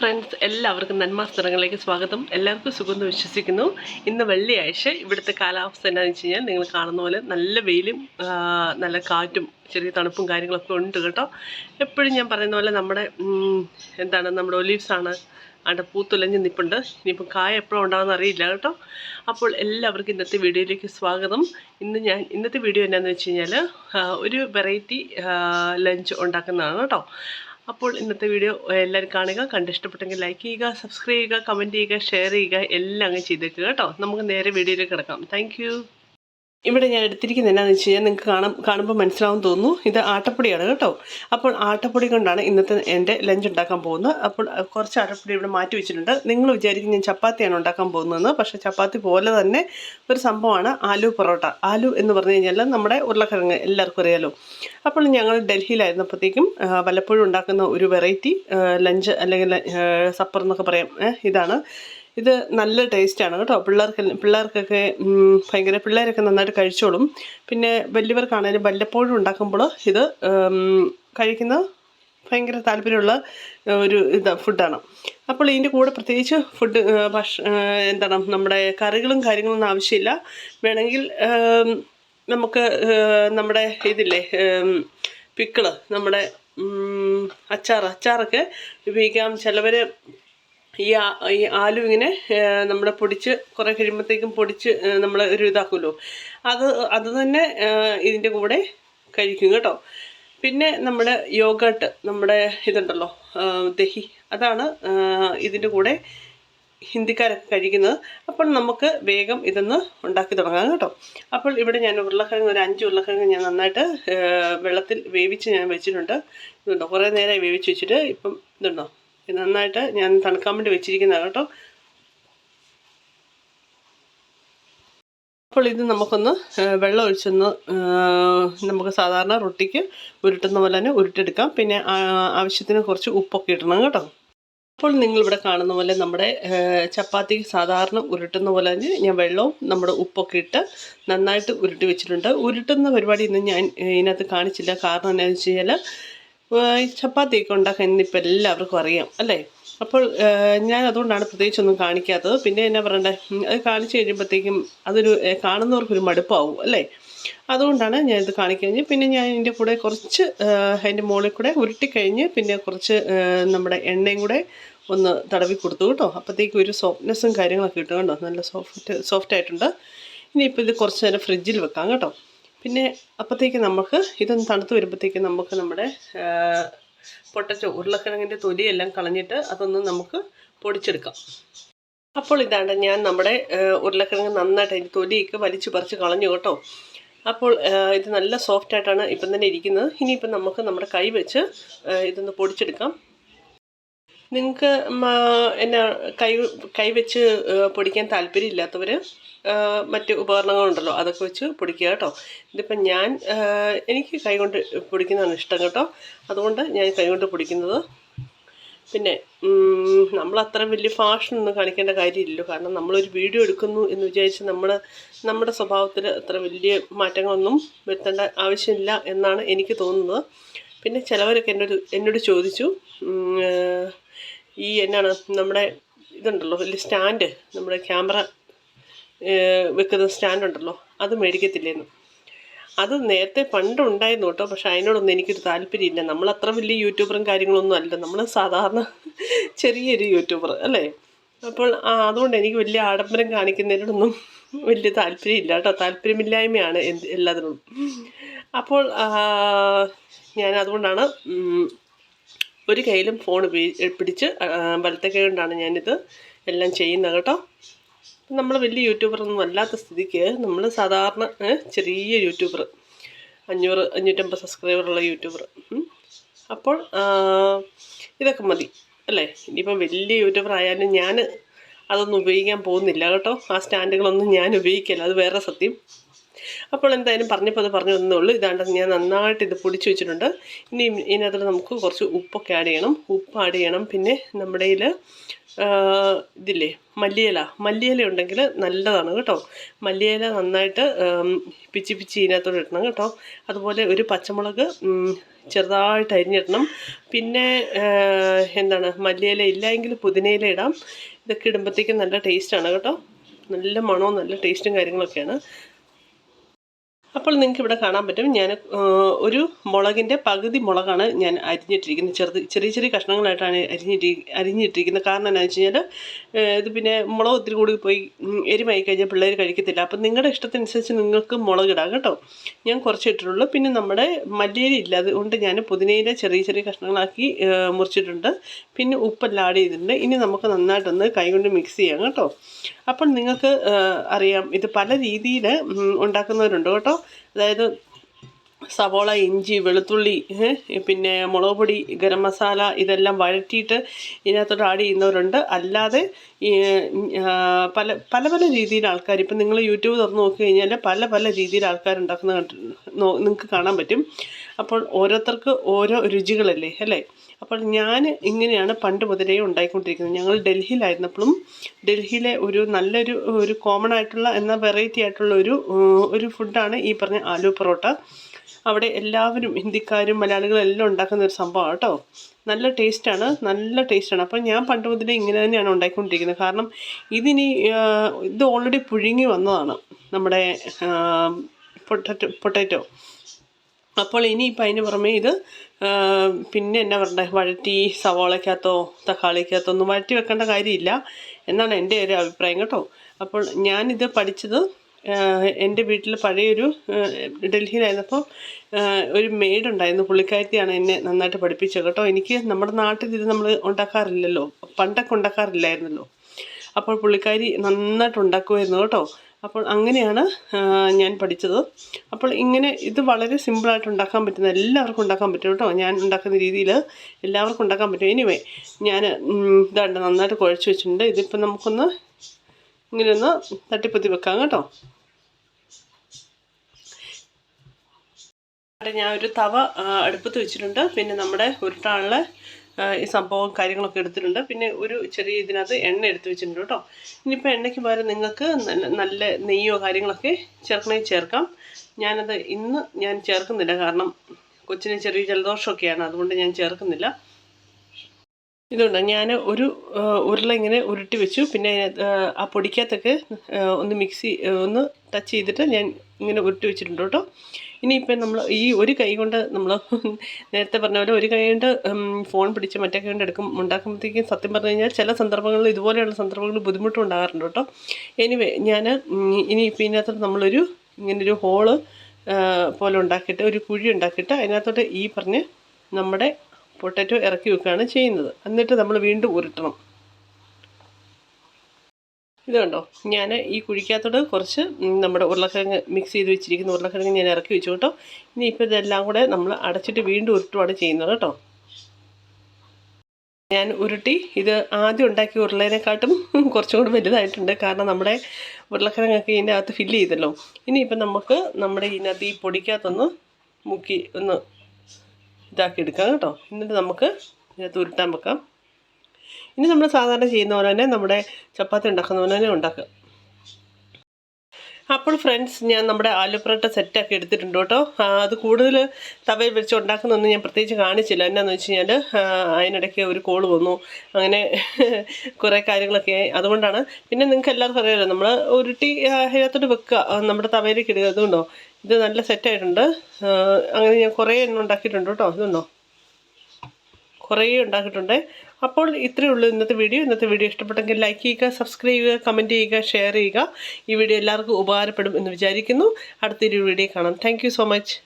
Friends എല്ലാവർക്കും നന്മാസ്ത്രങ്ങളിലേക്ക് സ്വാഗതം. എല്ലാവർക്കും സുഖമെന്ന് വിശ്വസിക്കുന്നു. ഇന്ന് വെള്ളിയാഴ്ച. ഇവിടുത്തെ കാലാവസ്ഥ എന്താണെന്ന് വെച്ച് കഴിഞ്ഞാൽ നിങ്ങൾ കാണുന്ന പോലെ നല്ല വെയിലും നല്ല കാറ്റും ചെറിയ തണുപ്പും കാര്യങ്ങളൊക്കെ ഉണ്ട് കേട്ടോ. എപ്പോഴും ഞാൻ പറയുന്ന പോലെ നമ്മുടെ എന്താണ് നമ്മുടെ ഒലീവ്സ് ആണ് അവിടെ പൂത്തുലഞ്ഞ് നിൽപ്പുണ്ട് ഇനിയിപ്പോൾ കായ എപ്പോഴും ഉണ്ടാകുമെന്ന് അറിയില്ല കേട്ടോ. അപ്പോൾ എല്ലാവർക്കും ഇന്നത്തെ വീഡിയോയിലേക്ക് സ്വാഗതം. ഇന്ന് ഞാൻ ഇന്നത്തെ വീഡിയോ എന്നാന്ന് വെച്ച് കഴിഞ്ഞാൽ ഒരു വെറൈറ്റി ലഞ്ച് ഉണ്ടാക്കുന്നതാണ് കേട്ടോ. അപ്പോൾ ഇന്നത്തെ വീഡിയോ എല്ലാവരും കാണുക കണ്ടിഷ്ടപ്പെട്ടെങ്കിൽ ലൈക്ക് ചെയ്യുക സബ്സ്ക്രൈബ് ചെയ്യുക കമന്റ് ചെയ്യുക ഷെയർ ചെയ്യുക എല്ലാം അങ്ങ് ചെയ്തേക്കുക കേട്ടോ. നമുക്ക് നേരെ വീഡിയോയിലേക്ക് കിടക്കാം. താങ്ക് ഇവിടെ ഞാൻ എടുത്തിരിക്കുന്നത് എന്നാന്ന് വെച്ച് കഴിഞ്ഞാൽ നിങ്ങൾക്ക് കാണാൻ കാണുമ്പോൾ മനസ്സിലാവും തോന്നുന്നു. ഇത് ആട്ടപ്പൊടിയാണ് കേട്ടോ. അപ്പോൾ ആട്ടപ്പൊടി കൊണ്ടാണ് ഇന്നത്തെ എന്റെ ലഞ്ച് ഉണ്ടാക്കാൻ പോകുന്നത്. അപ്പോൾ കുറച്ച് ആട്ടപ്പൊടി ഇവിടെ മാറ്റി വെച്ചിട്ടുണ്ട്. നിങ്ങൾ വിചാരിക്കും ഞാൻ ചപ്പാത്തിയാണ് ഉണ്ടാക്കാൻ പോകുന്നതെന്ന്. പക്ഷേ ചപ്പാത്തി പോലെ തന്നെ ഒരു സംഭവമാണ് ആലു പൊറോട്ട. ആലു എന്ന് പറഞ്ഞു കഴിഞ്ഞാൽ നമ്മുടെ ഉരുളക്കിഴങ്ങ് എല്ലാവർക്കും അറിയാലോ. അപ്പോൾ ഞങ്ങൾ ഡൽഹിയിലായിരുന്നപ്പോഴത്തേക്കും വല്ലപ്പോഴും ഉണ്ടാക്കുന്ന ഒരു വെറൈറ്റി ലഞ്ച് അല്ലെങ്കിൽ സപ്പർ എന്നൊക്കെ പറയാം ഇതാണ്. ഇത് നല്ല ടേസ്റ്റാണ് കേട്ടോ. പിള്ളേർക്ക് പിള്ളേർക്കൊക്കെ ഭയങ്കര പിള്ളേരൊക്കെ നന്നായിട്ട് കഴിച്ചോളും. പിന്നെ വലിയവർക്കാണേലും വല്ലപ്പോഴും ഉണ്ടാക്കുമ്പോൾ ഇത് കഴിക്കുന്ന ഭയങ്കര താല്പര്യമുള്ള ഒരു ഇത് ഫുഡാണ് അപ്പോൾ ഇതിന്റെ കൂടെ പ്രത്യേകിച്ച് ഫുഡ് ഭക്ഷ എന്താണ് നമ്മുടെ കറികളും കാര്യങ്ങളൊന്നും ആവശ്യമില്ല. വേണമെങ്കിൽ നമുക്ക് നമ്മുടെ ഇതില്ലേ പിക്കിൾ നമ്മുടെ അച്ചാർ അച്ചാറൊക്കെ ഉപയോഗിക്കാം. ചിലവർ ഈ ഈ ആലു ഇങ്ങനെ നമ്മൾ പൊടിച്ച് കുറേ കഴിയുമ്പോഴത്തേക്കും പൊടിച്ച് നമ്മൾ ഒരു ഇതാക്കുമല്ലോ. അത് അത് തന്നെ ഇതിന്റെ കൂടെ കഴിക്കും കേട്ടോ. പിന്നെ നമ്മൾ യോഗട്ട് നമ്മുടെ ഇതുണ്ടല്ലോ ദഹി അതാണ് ഇതിന്റെ കൂടെ ഹിന്ദിക്കാരൊക്കെ കഴിക്കുന്നത്. അപ്പോൾ നമുക്ക് വേഗം ഇതൊന്ന് ഉണ്ടാക്കി തുടങ്ങാം കേട്ടോ. അപ്പോൾ ഇവിടെ ഞാൻ ഉരുളക്കിഴങ്ങ് ഒരു അഞ്ച് ഉരുളക്കിഴങ്ങ് ഞാൻ നന്നായിട്ട് വെള്ളത്തിൽ വേവിച്ച് ഞാൻ വെച്ചിട്ടുണ്ട്. ഇതുണ്ടോ കുറേ നേരമായി വേവിച്ച് വെച്ചിട്ട് ഇപ്പം ഇതുണ്ടോ? ഇത് നന്നായിട്ട് ഞാൻ തണുക്കാൻ വേണ്ടി വെച്ചിരിക്കുന്നതാണ് കേട്ടോ. അപ്പോൾ ഇത് നമുക്കൊന്ന് വെള്ളം ഒഴിച്ചൊന്ന് നമുക്ക് സാധാരണ റൊട്ടിക്ക് ഉരുട്ടുന്ന പോലെ തന്നെ ഉരുട്ടെടുക്കാം പിന്നെ ആവശ്യത്തിന് കുറച്ച് ഉപ്പൊക്കെ ഇടണം കേട്ടോ. അപ്പോൾ നിങ്ങളിവിടെ കാണുന്ന പോലെ നമ്മുടെ ചപ്പാത്തി സാധാരണ ഉരുട്ടുന്ന പോലെ തന്നെ ഞാൻ വെള്ളവും നമ്മുടെ ഉപ്പൊക്കെ ഇട്ട് നന്നായിട്ട് ഉരുട്ടി വെച്ചിട്ടുണ്ട്. ഉരുട്ടുന്ന പരിപാടി ഇന്ന് ഞാൻ ഇതിനകത്ത് കാണിച്ചില്ല. കാരണം എന്താണെന്ന് വെച്ച് കഴിഞ്ഞാൽ ചപ്പാത്തിയൊക്കെ ഉണ്ടാക്കാൻ ഇന്നിപ്പോൾ എല്ലാവർക്കും അറിയാം അല്ലേ? അപ്പോൾ ഞാൻ അതുകൊണ്ടാണ് പ്രത്യേകിച്ചൊന്നും കാണിക്കാത്തത്. പിന്നെ എന്നാ പറയണ്ടേ? അത് കാണിച്ചു കഴിയുമ്പോഴത്തേക്കും അതൊരു കാണുന്നവർക്കൊരു മടുപ്പാവും അല്ലേ? അതുകൊണ്ടാണ് ഞാനിത് കാണിക്കുന്നത്. പിന്നെ ഞാൻ ഇതിന്റെ കൂടെ കുറച്ച് അതിന്റെ മുകളിൽ കൂടെ ഉരുട്ടിക്കഴിഞ്ഞ് പിന്നെ കുറച്ച് നമ്മുടെ എണ്ണയും കൂടെ ഒന്ന് തടവി കൊടുത്തു കേട്ടോ. അപ്പോഴത്തേക്കും ഒരു സോഫ്റ്റ്നെസ്സും കാര്യങ്ങളൊക്കെ കിട്ടും കേട്ടോ. നല്ല സോഫ്റ്റ് സോഫ്റ്റ് ആയിട്ടുണ്ട്. ഇനിയിപ്പോൾ ഇത് കുറച്ച് നേരം ഫ്രിഡ്ജിൽ വെക്കാം കേട്ടോ. പിന്നെ അപ്പോഴത്തേക്ക് നമുക്ക് ഇതൊന്ന് തണുത്ത് വരുമ്പോഴത്തേക്ക് നമുക്ക് നമ്മുടെ പൊട്ടറ്റോ ഉരുളക്കിഴങ്ങിന്റെ തൊലിയെല്ലാം കളഞ്ഞിട്ട് അതൊന്ന് നമുക്ക് പൊടിച്ചെടുക്കാം. അപ്പോൾ ഇതാണ് ഞാൻ നമ്മുടെ ഉരുളക്കിഴങ്ങ് നന്നായിട്ട് അതിന്റെ തൊലിയൊക്കെ വലിച്ചു പറിച്ച് കളഞ്ഞു കേട്ടോ. അപ്പോൾ ഇത് നല്ല സോഫ്റ്റ് ആയിട്ടാണ് ഇപ്പം തന്നെ ഇരിക്കുന്നത്. ഇനിയിപ്പം നമുക്ക് നമ്മുടെ കൈ വെച്ച് ഇതൊന്ന് പൊടിച്ചെടുക്കാം. നിങ്ങൾക്ക് എന്നാ കൈ കൈ വെച്ച് പൊടിക്കാൻ താല്പര്യമില്ലാത്തവർ മറ്റ് ഉപകരണങ്ങളുണ്ടല്ലോ അതൊക്കെ വെച്ച് പൊടിക്കുക കേട്ടോ. ഇതിപ്പം ഞാൻ എനിക്ക് കൈകൊണ്ട് പൊടിക്കുന്നതാണ് ഇഷ്ടം കേട്ടോ. അതുകൊണ്ട് ഞാൻ കൈകൊണ്ട് പൊടിക്കുന്നത്. പിന്നെ നമ്മൾ അത്ര വലിയ ഫാഷനൊന്നും കാണിക്കേണ്ട കാര്യമില്ലല്ലോ. കാരണം നമ്മളൊരു വീഡിയോ എടുക്കുന്നു എന്ന് വിചാരിച്ച് നമ്മൾ നമ്മുടെ സ്വഭാവത്തിൽ അത്ര വലിയ മാറ്റങ്ങളൊന്നും വരുത്തേണ്ട ആവശ്യമില്ല എന്നാണ് എനിക്ക് തോന്നുന്നത്. പിന്നെ ചിലവരൊക്കെ എന്നോട് എന്നോട് ചോദിച്ചു ഈ എന്നാണ് നമ്മുടെ ഇതുണ്ടല്ലോ വലിയ സ്റ്റാൻഡ് നമ്മുടെ ക്യാമറ വെക്കുന്ന സ്റ്റാൻഡുണ്ടല്ലോ അത് മേടിക്കത്തില്ലേന്ന്. അത് നേരത്തെ പണ്ട് ഉണ്ടായിരുന്നു കേട്ടോ പക്ഷേ അതിനോടൊന്നും എനിക്കൊരു താല്പര്യമില്ല. നമ്മൾ അത്ര വലിയ യൂട്യൂബറും കാര്യങ്ങളൊന്നും അല്ല നമ്മൾ സാധാരണ ചെറിയൊരു യൂട്യൂബർ അല്ലേ? അപ്പോൾ അതുകൊണ്ട് എനിക്ക് വലിയ ആഡംബരം കാണിക്കുന്നതിനോടൊന്നും വലിയ താല്പര്യമില്ല കേട്ടോ. താല്പര്യമില്ലായ്മയാണ് എന്ത് എല്ലാത്തിനും അപ്പോൾ ഞാൻ അതുകൊണ്ടാണ് ഒരു കയ്യിലും ഫോൺ പിടിച്ച് വലത്തെ കൈ കൊണ്ടാണ് ഞാനിത് എല്ലാം ചെയ്യുന്നത് കേട്ടോ. നമ്മൾ വലിയ യൂട്യൂബറൊന്നും അല്ലാത്ത സ്ഥിതിക്ക് നമ്മൾ സാധാരണ ചെറിയ യൂട്യൂബർ അഞ്ഞൂറ് അഞ്ഞൂറ്റമ്പത് സബ്സ്ക്രൈബറുള്ള യൂട്യൂബർ അപ്പോൾ ഇതൊക്കെ മതി അല്ലേ? ഇനിയിപ്പം വലിയ യൂട്യൂബർ ആയാലും ഞാൻ അതൊന്നും ഉപയോഗിക്കാൻ പോകുന്നില്ല കേട്ടോ. ആ സ്റ്റാൻഡുകളൊന്നും ഞാൻ ഉപയോഗിക്കില്ല. അത് വേറെ സത്യം. അപ്പോൾ എന്തായാലും പറഞ്ഞപ്പോൾ അത് പറഞ്ഞു തന്നേ ഉള്ളൂ ഇതാണ്ട് ഞാൻ നന്നായിട്ട് ഇത് പൊടിച്ച് വെച്ചിട്ടുണ്ട്. ഇനി ഇതിനകത്ത് നമുക്ക് കുറച്ച് ഉപ്പൊക്കെ ആഡ് ചെയ്യണം. ഉപ്പ് ആഡ് ചെയ്യണം. പിന്നെ നമ്മുടെ ഇതില്ലേ മല്ലിയില. മല്ലിയില ഉണ്ടെങ്കിൽ നല്ലതാണ് കേട്ടോ. മല്ലിയില നന്നായിട്ട് പിച്ചി പിച്ചി ഇതിനകത്തോട് ഇടണം കേട്ടോ. അതുപോലെ ഒരു പച്ചമുളക് ചെറുതായിട്ട് അരിഞ്ഞിടണം. പിന്നെ എന്താണ് മല്ലിയില ഇല്ല എങ്കിൽ പുതിനയില ഇടാം. ഇതൊക്കെ ഇടുമ്പോഴത്തേക്കും നല്ല ടേസ്റ്റാണ് കേട്ടോ. നല്ല മണവും നല്ല ടേസ്റ്റും കാര്യങ്ങളൊക്കെയാണ്. അപ്പോൾ നിങ്ങൾക്ക് ഇവിടെ കാണാൻ പറ്റും. ഞാൻ ഒരു മുളകിന്റെ പകുതി മുളകാണ് ഞാൻ അരിഞ്ഞിട്ടിരിക്കുന്നത്. ചെറുത് ചെറിയ ചെറിയ കഷ്ണങ്ങളായിട്ടാണ് അരിഞ്ഞിട്ടി അരിഞ്ഞിട്ടിരിക്കുന്നത്. കാരണം എന്താണെന്ന് വെച്ച് കഴിഞ്ഞാൽ ഇത് പിന്നെ മുളക് ഒത്തിരി കൂടി പോയി എരിവായി കഴിഞ്ഞാൽ പിള്ളേർ കഴിക്കത്തില്ല. അപ്പം നിങ്ങളുടെ ഇഷ്ടത്തിനനുസരിച്ച് നിങ്ങൾക്ക് മുളക് ഇടാം കേട്ടോ. ഞാൻ കുറച്ച് ഇട്ടിട്ടുള്ളൂ. പിന്നെ നമ്മുടെ മല്ലിയില ഇല്ല. അതുകൊണ്ട് ഞാൻ പുതിനയില ചെറിയ ചെറിയ കഷ്ണങ്ങളാക്കി മുറിച്ചിട്ടുണ്ട്. പിന്നെ ഉപ്പെല്ലാം ആഡ് ചെയ്തിട്ടുണ്ട്. ഇനി നമുക്ക് നന്നായിട്ടൊന്ന് കൈകൊണ്ട് മിക്സ് ചെയ്യാം കേട്ടോ. അപ്പോൾ നിങ്ങൾക്ക് അറിയാം ഇത് പല രീതിയിൽ ഉണ്ടാക്കുന്നവരുണ്ട് കേട്ടോ. അതായത് സവോള ഇഞ്ചി വെളുത്തുള്ളി പിന്നെ മുളക് പൊടി ഗരം മസാല ഇതെല്ലാം വഴറ്റിയിട്ട് ഇതിനകത്തോട്ട് ആഡ് ചെയ്യുന്നവരുണ്ട്. അല്ലാതെ പല പല പല രീതിയിൽ ആൾക്കാർ ഇപ്പം നിങ്ങൾ യൂട്യൂബ് തുറന്ന് നോക്കി കഴിഞ്ഞാൽ പല പല രീതിയിൽ ആൾക്കാർ ഉണ്ടാക്കുന്ന നിങ്ങൾക്ക് കാണാൻ പറ്റും. അപ്പോൾ ഓരോരുത്തർക്ക് ഓരോ രുചികളല്ലേ അല്ലേ? അപ്പോൾ ഞാൻ ഇങ്ങനെയാണ് പണ്ട് മുതലേ ഉണ്ടായിക്കൊണ്ടിരിക്കുന്നത്. ഞങ്ങൾ ഡൽഹിയിലായിരുന്നപ്പോഴും ഡൽഹിയിലെ ഒരു നല്ലൊരു ഒരു കോമൺ ആയിട്ടുള്ള എന്ന വെറൈറ്റി ആയിട്ടുള്ള ഒരു ഒരു ഫുഡാണ് ഈ പറഞ്ഞ ആലു പൊറോട്ട. അവിടെ എല്ലാവരും ഹിന്ദിക്കാരും മലയാളികളും എല്ലാം ഉണ്ടാക്കുന്ന ഒരു സംഭവമാണ് കേട്ടോ. നല്ല ടേസ്റ്റാണ് നല്ല ടേസ്റ്റാണ് അപ്പോൾ ഞാൻ പണ്ട് മുതലേ ഇങ്ങനെ തന്നെയാണ് ഉണ്ടാക്കിക്കൊണ്ടിരിക്കുന്നത് കാരണം ഇതിനി ഇത് ഓൾറെഡി പുഴുങ്ങി വന്നതാണ് നമ്മുടെ പൊട്ടറ്റോ പൊട്ടാറ്റോ. അപ്പോൾ ഇനിയിപ്പോൾ അതിന് പുറമേ ഇത് പിന്നെ എന്നാ പറയണ്ടേ വഴറ്റി സവാളയ്ക്കകത്തോ തക്കാളിക്കകത്തോ ഒന്നും വഴറ്റി വെക്കേണ്ട കാര്യമില്ല എന്നാണ് എന്റെ ഒരു അഭിപ്രായം കേട്ടോ. അപ്പോൾ ഞാനിത് പഠിച്ചത് എന്റെ വീട്ടിൽ പഴയൊരു ഡൽഹിയിലായിരുന്നപ്പോൾ ഒരു മെയ്ഡ് ഉണ്ടായിരുന്നു പുള്ളിക്കാരത്തിയാണ് എന്നെ നന്നായിട്ട് പഠിപ്പിച്ചത് കേട്ടോ. എനിക്ക് നമ്മുടെ നാട്ടിൽ ഇത് നമ്മൾ ഉണ്ടാക്കാറില്ലല്ലോ പണ്ടൊക്കെ ഉണ്ടാക്കാറില്ലായിരുന്നല്ലോ. അപ്പോൾ പുള്ളിക്കാരി നന്നായിട്ട് ഉണ്ടാക്കുമായിരുന്നു കേട്ടോ. അപ്പോൾ അങ്ങനെയാണ് ഞാൻ പഠിച്ചത്. അപ്പോൾ ഇങ്ങനെ ഇത് വളരെ സിമ്പിളായിട്ട് ഉണ്ടാക്കാൻ പറ്റുന്ന എല്ലാവർക്കും ഉണ്ടാക്കാൻ പറ്റും കേട്ടോ. ഞാൻ ഉണ്ടാക്കുന്ന രീതിയിൽ എല്ലാവർക്കും ഉണ്ടാക്കാൻ പറ്റും. എനിവേ ഞാൻ ഇതാണ്ട് നന്നായിട്ട് കുഴച്ച് വെച്ചിട്ടുണ്ട്. ഇതിപ്പോൾ നമുക്കൊന്ന് ഇങ്ങനെ ഒന്ന് തട്ടിപ്പൊത്തി വെക്കാം കേട്ടോ. ഞാൻ ഒരു തവ അടുപ്പത്ത് വെച്ചിട്ടുണ്ട്. പിന്നെ നമ്മുടെ ഉരുട്ടാനുള്ള ഈ സംഭവം കാര്യങ്ങളൊക്കെ എടുത്തിട്ടുണ്ട്. പിന്നെ ഒരു ചെറിയ ഇതിനകത്ത് എണ്ണ എടുത്ത് വെച്ചിട്ടുണ്ട് കേട്ടോ. ഇനിയിപ്പോൾ എണ്ണയ്ക്ക് പകരം നിങ്ങൾക്ക് നല്ല നെയ്യോ കാര്യങ്ങളൊക്കെ ചേർക്കണമെങ്കിൽ ചേർക്കാം. ഞാനത് ഇന്ന് ഞാൻ ചേർക്കുന്നില്ല. കാരണം കൊച്ചിന് ചെറിയ ജലദോഷമൊക്കെയാണ്. അതുകൊണ്ട് ഞാൻ ചേർക്കുന്നില്ല. ഇതുകൊണ്ട് ഞാൻ ഒരു ഉരുള ഇങ്ങനെ ഉരുട്ടി വെച്ചു. പിന്നെ ആ പൊടിക്കകത്തൊക്കെ ഒന്ന് മിക്സി ഒന്ന് ടച്ച് ചെയ്തിട്ട് ഞാൻ ഇങ്ങനെ ഉരുട്ടി വെച്ചിട്ടുണ്ട് കേട്ടോ. ഇനിയിപ്പം നമ്മൾ ഈ ഒരു കൈ കൊണ്ട് നമ്മൾ നേരത്തെ പറഞ്ഞ പോലെ ഒരു കൈ കൊണ്ട് ഫോൺ പിടിച്ച് മറ്റേ കൈ കൊണ്ട് എടുക്കും ഉണ്ടാക്കുമ്പോഴത്തേക്കും സത്യം പറഞ്ഞു കഴിഞ്ഞാൽ ചില സന്ദർഭങ്ങളിൽ ഇതുപോലെയുള്ള സന്ദർഭങ്ങളിൽ ബുദ്ധിമുട്ടും ഉണ്ടാകാറുണ്ട് കേട്ടോ. എനിവേ ഞാൻ ഇനിയിപ്പോൾ ഇതിനകത്ത് നമ്മളൊരു ഇങ്ങനൊരു ഹോൾ പോലെ ഉണ്ടാക്കിയിട്ട് ഒരു കുഴി ഉണ്ടാക്കിയിട്ട് അതിനകത്തോട്ട് ഈ പറഞ്ഞ് നമ്മുടെ പൊട്ടറ്റോ ഇറക്കി വെക്കുകയാണ് ചെയ്യുന്നത്. എന്നിട്ട് നമ്മൾ വീണ്ടും ഉരുട്ടണം. ഇത് കണ്ടോ? ഞാൻ ഈ കുഴിക്കകത്തോട് കുറച്ച് നമ്മുടെ ഉരുളക്കിഴങ്ങ് മിക്സ് ചെയ്ത് വെച്ചിരിക്കുന്ന ഉരുളക്കിഴങ്ങ് ഞാൻ ഇറക്കി വെച്ചു കേട്ടോ. ഇനി ഇപ്പോൾ ഇതെല്ലാം കൂടെ നമ്മൾ അടച്ചിട്ട് വീണ്ടും ഉരുട്ടുവാണ് ചെയ്യുന്നത് കേട്ടോ. ഞാൻ ഉരുട്ടി ഇത് ആദ്യം ഉണ്ടാക്കിയ ഉരുളേനെക്കാട്ടും കുറച്ചും കൂടി വലുതായിട്ടുണ്ട്. കാരണം നമ്മുടെ ഉരുളക്കിഴങ്ങൊക്കെ ഇതിന്റെ അകത്ത് ഫില്ല് ചെയ്തല്ലോ. ഇനിയിപ്പം നമുക്ക് നമ്മുടെ ഇതിനകത്ത് ഈ പൊടിക്കകത്തൊന്ന് മുക്കി ഒന്ന് ഇതാക്കി എടുക്കാം കേട്ടോ. എന്നിട്ട് നമുക്ക് ഇതിനകത്ത് ഉരുട്ടാൻ വെക്കാം. ഇനി നമ്മൾ സാധാരണ ചെയ്യുന്ന പോലെ തന്നെ നമ്മുടെ ചപ്പാത്തി ഉണ്ടാക്കുന്ന പോലെ തന്നെ ഉണ്ടാക്കുക. അപ്പോൾ ഫ്രണ്ട്സ് ഞാൻ നമ്മുടെ ആലു പൊറോട്ട സെറ്റാക്കി എടുത്തിട്ടുണ്ട് കേട്ടോ. അത് കൂടുതൽ തവയിൽ വെച്ച് ഉണ്ടാക്കുന്നൊന്നും ഞാൻ പ്രത്യേകിച്ച് കാണിച്ചില്ല. എന്നാന്ന് വെച്ച് കഴിഞ്ഞാൽ അതിനിടയ്ക്ക് ഒരു കോൾ വന്നു. അങ്ങനെ കുറേ കാര്യങ്ങളൊക്കെ. അതുകൊണ്ടാണ്. പിന്നെ നിങ്ങൾക്ക് എല്ലാവർക്കും അറിയാമല്ലോ നമ്മൾ ഉരുട്ടി അതിനകത്തോട്ട് വെക്കുക. നമ്മുടെ തവയിലേക്ക് ഇടുക. അതുകൊണ്ടോ ഇത് നല്ല സെറ്റായിട്ടുണ്ട് അങ്ങനെ ഞാൻ കുറേ എണ്ണം ഉണ്ടാക്കിയിട്ടുണ്ട് കേട്ടോ. ഇതുണ്ടോ കുറേ ഉണ്ടാക്കിയിട്ടുണ്ട്. അപ്പോൾ ഇത്രയേ ഉള്ളൂ ഇന്നത്തെ വീഡിയോ. ഇന്നത്തെ വീഡിയോ ഇഷ്ടപ്പെട്ടെങ്കിൽ ലൈക്ക് ചെയ്യുക സബ്സ്ക്രൈബ് ചെയ്യുക കമന്റ് ചെയ്യുക ഷെയർ ചെയ്യുക. ഈ വീഡിയോ എല്ലാവർക്കും ഉപകാരപ്പെടും എന്ന് വിചാരിക്കുന്നു. അടുത്തൊരു വീഡിയോ കാണാം. Thank so much